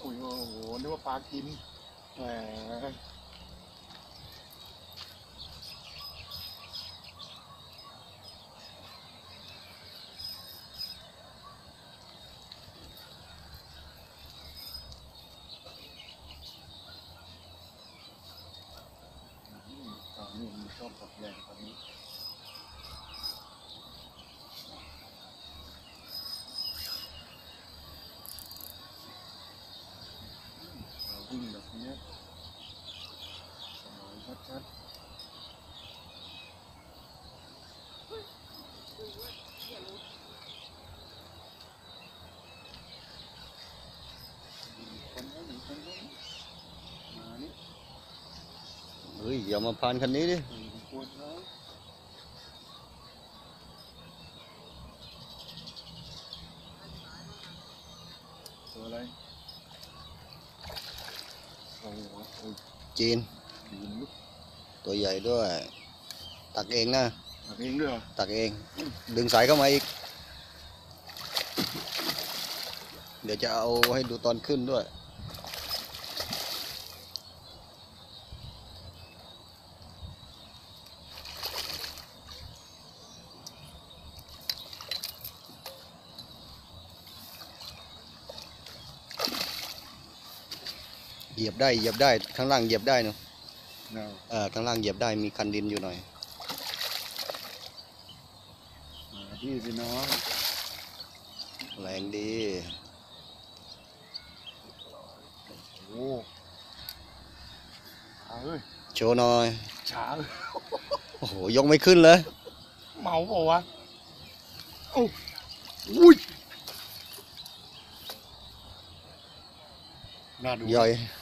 ยโอ้โหนึกว่าปลากินแหมตอนนี้มันชอบตกแรงตอนนี้ เราวิ่งแบบเนี้ยสมอง จีนดีลุกตัวใหญ่ด้วย ตักเองนะ ตัดเองด้วยเหรอตักเอง ดึงสายเข้ามาอีก เดี๋ยวจะเอาให้ดูตอนขึ้นด้วย เหยียบได้เหยียบได้ข้างล่างเหยียบได้เนาะเอาเออข้างล่างเหยียบได้มีคันดินอยู่หน่อยมาพี่พี่น้องแรงดีโอ้ช้าเอ้ยโชว์หน่อยช้าเลยโอ้โหยกไม่ขึ้นเลย เมาเปล่าวะโอ้อุ้ยน่าดูย่อยน